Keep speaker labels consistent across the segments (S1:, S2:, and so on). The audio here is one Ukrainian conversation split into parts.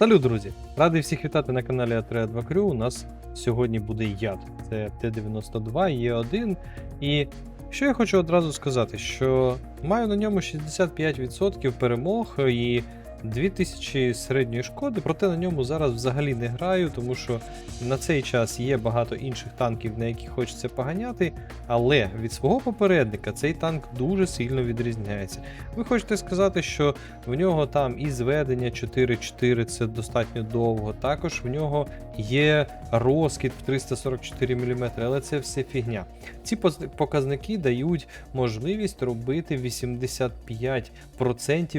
S1: Салют, друзі! Радий всіх вітати на каналі Атреа 2 Crew. У нас сьогодні буде яд. Це Т-92, Є1. І що я хочу одразу сказати, що маю на ньому 65% перемог і 2000 середньої шкоди, проте на ньому зараз взагалі не граю, тому що на цей час є багато інших танків, на які хочеться поганяти. Але від свого попередника цей танк дуже сильно відрізняється. Ви хочете сказати, що в нього там і зведення 4-4, це достатньо довго. Також в нього є розкид в 344 мм, але це все фігня. Ці показники дають можливість робити 85%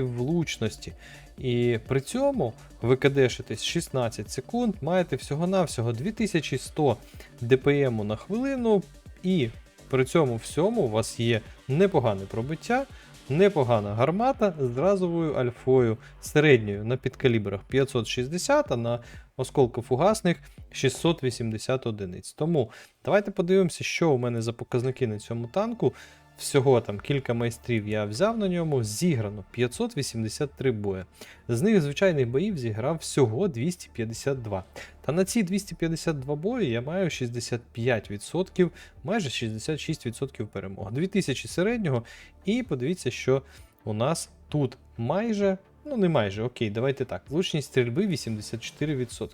S1: влучності. І при цьому ви кадешитесь 16 секунд, маєте всього-навсього 2100 ДПМ на хвилину, і при цьому всьому у вас є непогане пробиття, непогана гармата з разовою альфою середньою на підкалібрах 560, а на осколкофугасних 680 одиниць. Тому давайте подивимося, що у мене за показники на цьому танку. Всього там кілька майстрів я взяв на ньому, зіграно 583 бої. З них звичайних боїв зіграв всього 252. Та на ці 252 бої я маю 65%, майже 66% перемог. 2000 середнього. І подивіться, що у нас тут майже, ну не майже, окей, давайте так. Влучність стрільби 84%.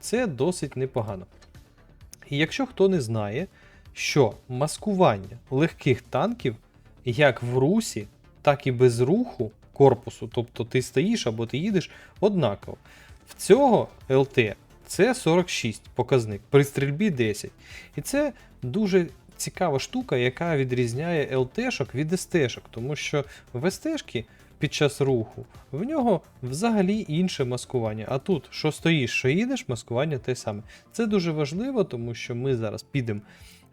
S1: Це досить непогано. І якщо хто не знає, що маскування легких танків як в русі, так і без руху корпусу, тобто ти стоїш або ти їдеш, однаково. В цього ЛТ це 46 показник, при стрільбі 10. І це дуже цікава штука, яка відрізняє ЛТшок від СТшок, тому що в СТшки під час руху в нього взагалі інше маскування. А тут, що стоїш, що їдеш, маскування те саме. Це дуже важливо, тому що ми зараз підемо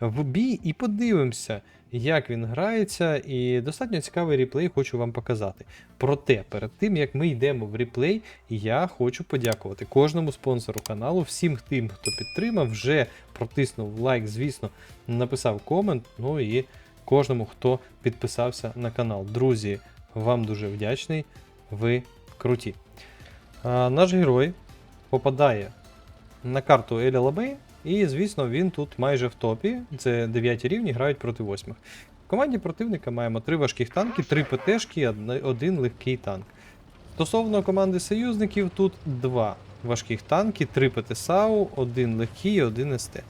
S1: в бій і подивимося, як він грається, і достатньо цікавий реплей хочу вам показати. Проте, перед тим як ми йдемо в реплей, я хочу подякувати кожному спонсору каналу, всім тим, хто підтримав, вже протиснув лайк, звісно, написав комент. Ну і кожному, хто підписався на канал. Друзі, вам дуже вдячний, ви круті. А, наш герой попадає на карту Еля Лабей, і, звісно, він тут майже в топі. Це 9 рівні, грають проти 8. В команді противника маємо 3 важких танки, 3 ПТшки один легкий танк. Стосовно команди союзників, тут 2 важких танки, 3 ПТСАУ, один легкий і один СТ.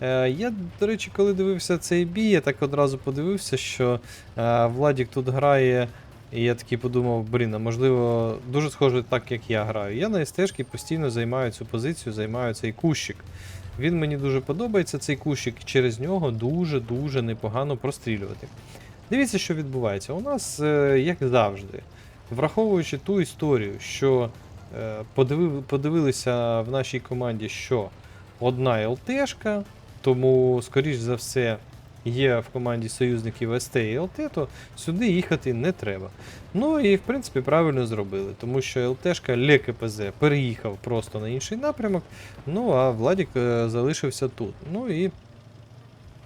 S1: Е, я, до речі, коли дивився цей бій, я так одразу подивився, що е, Владік тут грає. І я такий подумав, блін, а можливо, дуже схоже так, як я граю. Я на СТшки постійно займаю цю позицію, займаю цей кущик. Він мені дуже подобається, цей кущик, і через нього дуже-дуже непогано прострілювати. Дивіться, що відбувається. У нас, е, як завжди, враховуючи ту історію, що е, подивив, подивилися в нашій команді, що одна ЛТшка, тому, скоріш за все, є в команді союзників СТ і ЛТ, то сюди їхати не треба. Ну і в принципі правильно зробили, тому що ЛТшка Ле КПЗ переїхав просто на інший напрямок, ну а Владік е, залишився тут. Ну і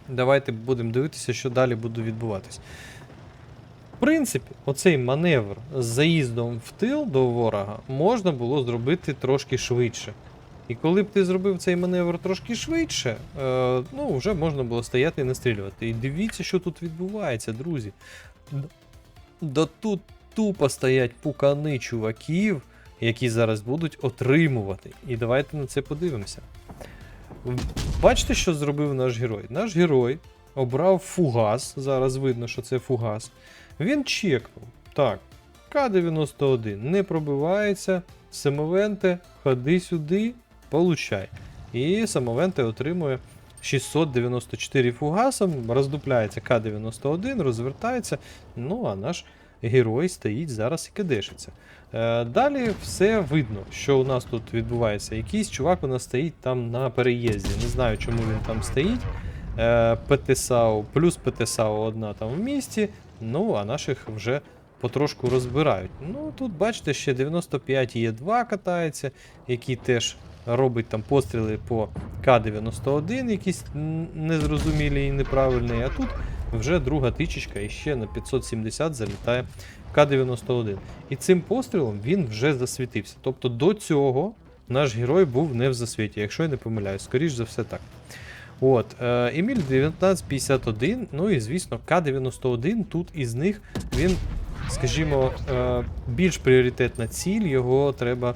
S1: давайте будемо дивитися, що далі буде відбуватись. В принципі, оцей маневр з заїздом в тил до ворога можна було зробити трошки швидше. І коли б ти зробив цей маневр трошки швидше, е, ну вже можна було стояти і настрілювати. І дивіться, що тут відбувається, друзі. Да тут тупо стоять пукани чуваків, які зараз будуть отримувати. І давайте на це подивимося. Бачите, що зробив наш герой? Наш герой обрав фугас. Зараз видно, що це фугас. Він чекнув. Так, К-91 не пробивається. Самовенте, ходи сюди, получай. І Самовенте отримує 694 фугасом, роздупляється К-91, розвертається. Ну а наш герой стоїть зараз і кидешиться. Е, далі все видно, що у нас тут відбувається. Якийсь чувак у нас стоїть там на переїзді. Не знаю, чому він там стоїть. Е, ПТСАУ, плюс ПТСАУ одна там в місті. Ну, а наших вже потрошку розбирають. Ну, тут, бачите, ще 95 Є2 катається, який теж робить там постріли по К-91, якісь незрозумілі і неправильні. А тут вже друга тичечка і ще на 570 залітає К-91. І цим пострілом він вже засвітився. Тобто до цього наш герой був не в засвіті, якщо я не помиляюсь, скоріш за все так. От, е, Еміль 1951, ну і звісно, К-91, тут із них він, скажімо, е, більш пріоритетна ціль, його треба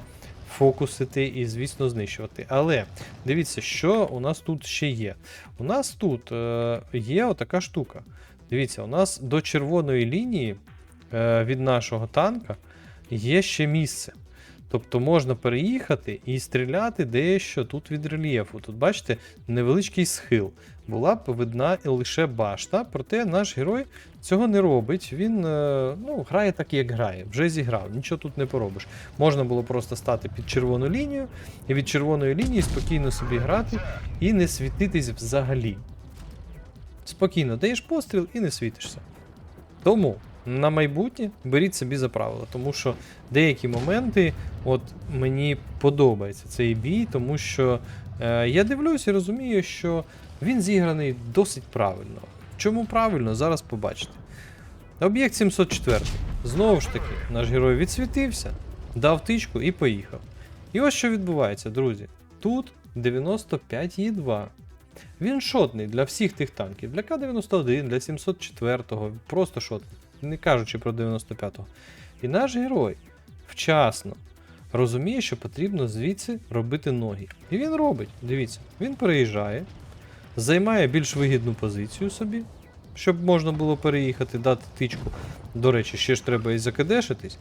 S1: фокусити і, звісно, знищувати. Але дивіться, що у нас тут ще є. У нас тут е, є отака штука. Дивіться, у нас до червоної лінії е, від нашого танка є ще місце. Тобто можна переїхати і стріляти дещо тут від рельєфу. Тут, бачите, невеличкий схил. Була б видна лише башта, проте наш герой цього не робить. Він е, ну, грає так, як грає, вже зіграв, нічого тут не поробиш. Можна було просто стати під червону лінію і від червоної лінії спокійно собі грати і не світитись взагалі. Спокійно даєш постріл і не світишся. Тому на майбутнє беріть собі за правило, тому що деякі моменти, от мені подобається цей бій, тому що е, я дивлюсь і розумію, що він зіграний досить правильно. Чому правильно, зараз побачите. Об'єкт 704. Знову ж таки, наш герой відсвітився, дав тичку і поїхав. І ось що відбувається, друзі. Тут 95 Є2. Він шотний для всіх тих танків. Для К-91, для 704-го, просто шотний. Не кажучи про 95-го. І наш герой вчасно розуміє, що потрібно звідси робити ноги. І він робить. Дивіться, він переїжджає, займає більш вигідну позицію собі, щоб можна було переїхати, дати тичку. До речі, ще ж треба і закидешитись.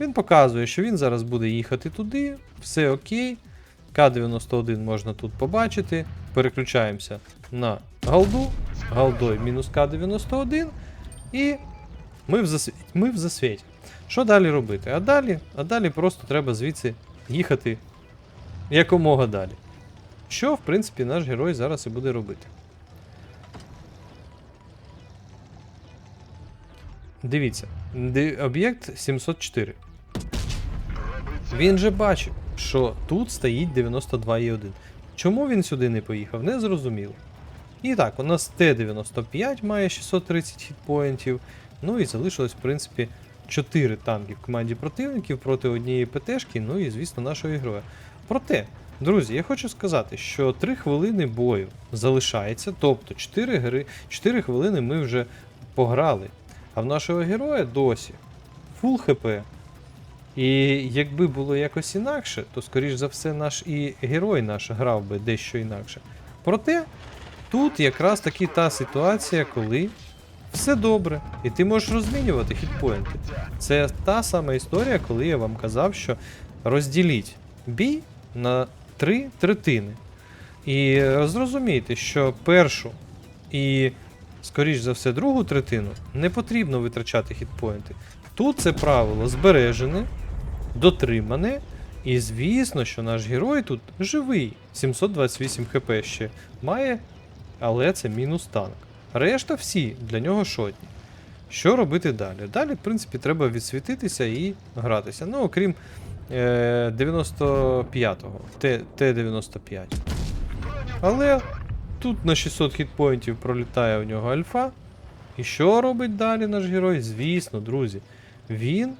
S1: Він показує, що він зараз буде їхати туди, все окей. К91 можна тут побачити. Переключаємося на галду. Галдой мінус К91. І ми в, засвіті. ми в засвіті. Що далі робити? А далі, а далі просто треба звідси їхати якомога далі. Що, в принципі, наш герой зараз і буде робити. Дивіться, об'єкт 704. Він же бачив, що тут стоїть 92 і 1. Чому він сюди не поїхав, не зрозуміло. І так, у нас Т-95 має 630 хітпоінтів. Ну і залишилось, в принципі, 4 танки в команді противників проти однієї ПТшки, ну і, звісно, нашого героя. Проте, друзі, я хочу сказати, що 3 хвилини бою залишається, тобто 4, гри, 4 хвилини ми вже пограли. А в нашого героя досі фул хп. І якби було якось інакше, то, скоріш за все, наш і герой наш грав би дещо інакше. Проте, тут якраз таки та ситуація, коли все добре, і ти можеш розмінювати хітпоінти. Це та сама історія, коли я вам казав, що розділіть бій на три третини. І зрозумійте, що першу і, скоріш за все, другу третину не потрібно витрачати хітпоінти. Тут це правило збережене, дотримане, і звісно, що наш герой тут живий. 728 хп ще має, але це мінус танк. Решта всі для нього шотні. Що робити далі? Далі, в принципі, треба відсвітитися і гратися. Ну, окрім е, 95-го, Т- Т-95. Але тут на 600 хітпоінтів пролітає у нього альфа. І що робить далі наш герой? Звісно, друзі, він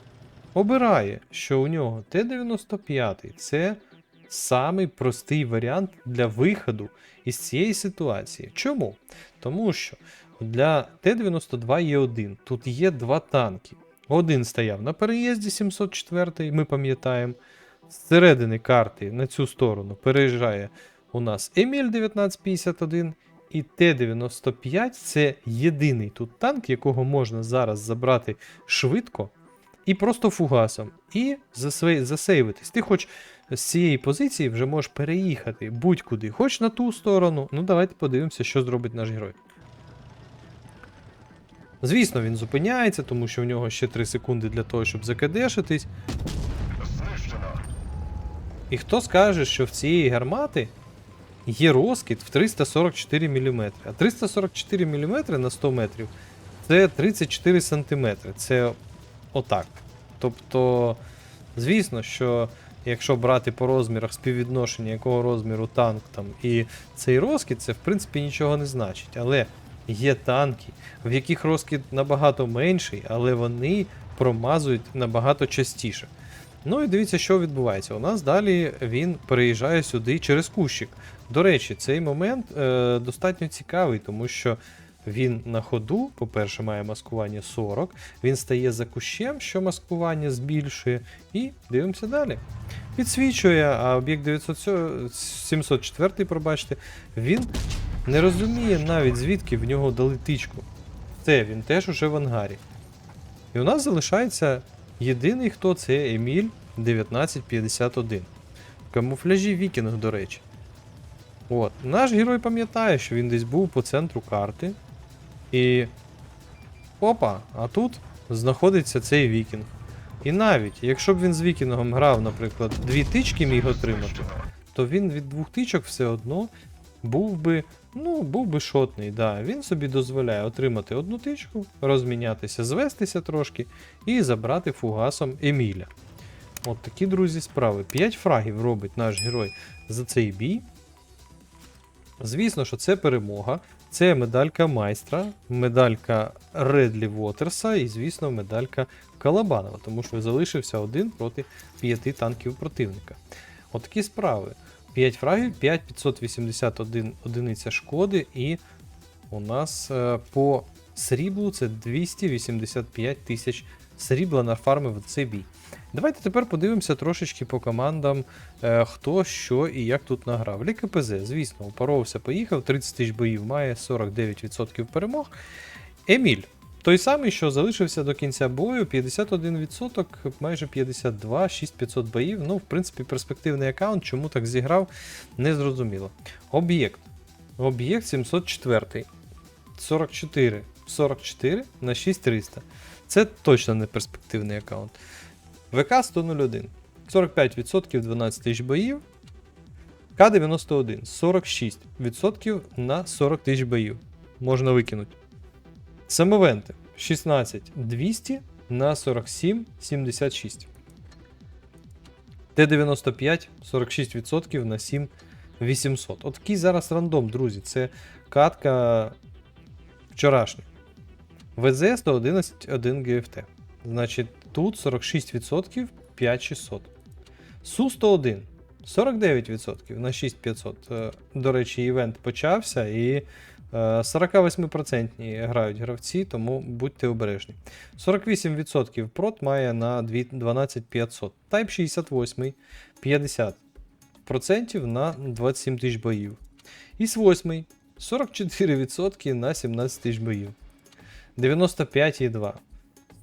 S1: обирає, що у нього Т-95 це самий простий варіант для виходу із цієї ситуації. Чому? Тому що для Т-92 є один. Тут є два танки. Один стояв на переїзді 704, ми пам'ятаємо. З середини карти на цю сторону переїжджає у нас Еміль 1951 і Т-95 це єдиний тут танк, якого можна зараз забрати швидко і просто фугасом, і засейвитись. Ти хоч з цієї позиції вже можеш переїхати будь-куди, хоч на ту сторону. Ну, давайте подивимося, що зробить наш герой. Звісно, він зупиняється, тому що в нього ще 3 секунди для того, щоб закадешитись. І хто скаже, що в цієї гармати є розкид в 344 мм. А 344 мм на 100 метрів це 34 см. Це отак. Тобто, звісно, що якщо брати по розмірах співвідношення, якого розміру танк там і цей розкид, це в принципі нічого не значить. Але є танки, в яких розкид набагато менший, але вони промазують набагато частіше. Ну і дивіться, що відбувається. У нас далі він переїжджає сюди через кущик. До речі, цей момент е, достатньо цікавий, тому що він на ходу, по-перше, має маскування 40, він стає за кущем, що маскування збільшує, і дивимося далі. Підсвічує, а об'єкт 907 704, пробачте, він не розуміє навіть звідки в нього дали тичку. Це він теж уже в ангарі. І у нас залишається єдиний, хто це Еміль 1951. В камуфляжі Вікінг, до речі. От. Наш герой пам'ятає, що він десь був по центру карти. І. Опа, а тут знаходиться цей вікінг. І навіть, якщо б він з вікінгом грав, наприклад, дві тички міг отримати, то він від двох тичок все одно був би, ну, був би шотний. Да. Він собі дозволяє отримати одну тичку, розмінятися, звестися трошки і забрати фугасом Еміля. От такі, друзі, справи. 5 фрагів робить наш герой за цей бій. Звісно, що це перемога. Це медалька майстра, медалька Редлі Вотерса і, звісно, медалька Калабанова, тому що залишився один проти п'яти танків противника. Отакі справи. 5 фрагів, 5581 одиниця шкоди, і у нас е, по сріблу це 285 тисяч срібла нафармив цей бій. Давайте тепер подивимося трошечки по командам, е, хто що і як тут награв. Лі КПЗ, звісно, упоровся, поїхав, 30 тисяч боїв має, 49% перемог. Еміль. Той самий, що залишився до кінця бою, 51%, майже 52, 6500 боїв. Ну, в принципі, перспективний аккаунт, чому так зіграв, не зрозуміло. Об'єкт. Об'єкт 704. 44. 44 на 6300. Це точно не перспективний аккаунт. ВК 101. 45% 12 тисяч боїв. К91 46% на 40 тисяч боїв. Можна викинути. Самовенти 16 200 на 47 76. Т95 46% на 7 800. От такий зараз рандом, друзі. Це катка вчорашня. ВЗ 111 1 ГФТ. Значить, тут 46% 5600. Су-101 49% на 6500. Е, До речі, івент почався і е, 48% грають гравці, тому будьте обережні. 48% прот має на 12500. Type 68 50% на 27 тисяч боїв. Іс 8 44% на 17 тисяч боїв. 95,2.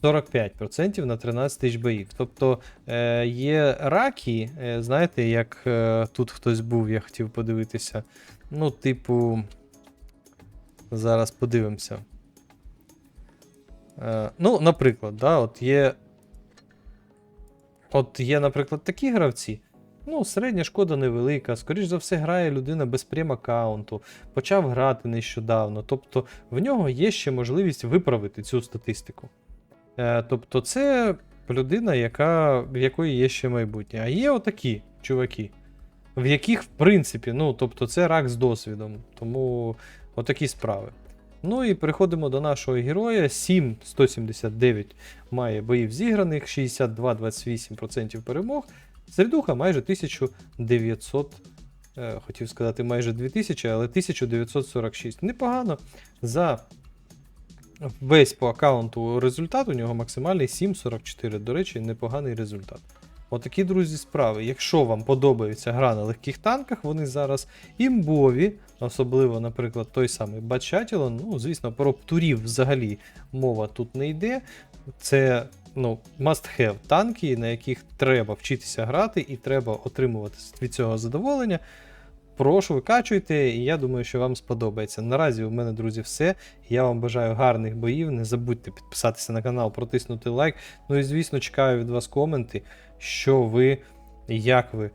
S1: 45% на 13 тисяч боїв. Тобто е, є раки, е, знаєте, як е, тут хтось був, я хотів подивитися. Ну, типу. Зараз подивимося. Е, ну, наприклад, да, от є. От є, наприклад, такі гравці. Ну, середня шкода невелика. Скоріш за все, грає людина без прем-аккаунту, почав грати нещодавно. Тобто в нього є ще можливість виправити цю статистику. Е, тобто, це людина, яка, в якої є ще майбутнє. А є отакі чуваки, в яких, в принципі, ну, тобто, це рак з досвідом. Тому отакі справи. Ну і переходимо до нашого героя. 7 179 має боїв зіграних, 62-28% перемог. Середуха майже 1900, е, хотів сказати, майже 2000, але 1946. Непогано. За весь по аккаунту результат у нього максимальний 7,44. До речі, непоганий результат. Отакі, друзі, справи. Якщо вам подобається гра на легких танках, вони зараз імбові, особливо, наприклад, той самий Бачатілон. Ну, звісно, про птурів взагалі мова тут не йде. Це ну, must-have танки, на яких треба вчитися грати, і треба отримувати від цього задоволення. Прошу, викачуйте, і я думаю, що вам сподобається. Наразі у мене, друзі, все. Я вам бажаю гарних боїв. Не забудьте підписатися на канал, протиснути лайк. Ну і, звісно, чекаю від вас коменти, що ви, як ви е,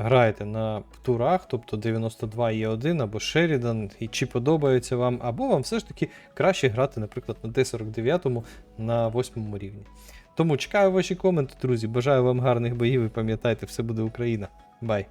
S1: граєте на турах, тобто 92 є 1 або Sheridan, і чи подобається вам, або вам все ж таки краще грати, наприклад, на Т-49 на 8 рівні. Тому чекаю ваші коменти, друзі. Бажаю вам гарних боїв і пам'ятайте, все буде Україна. Бай!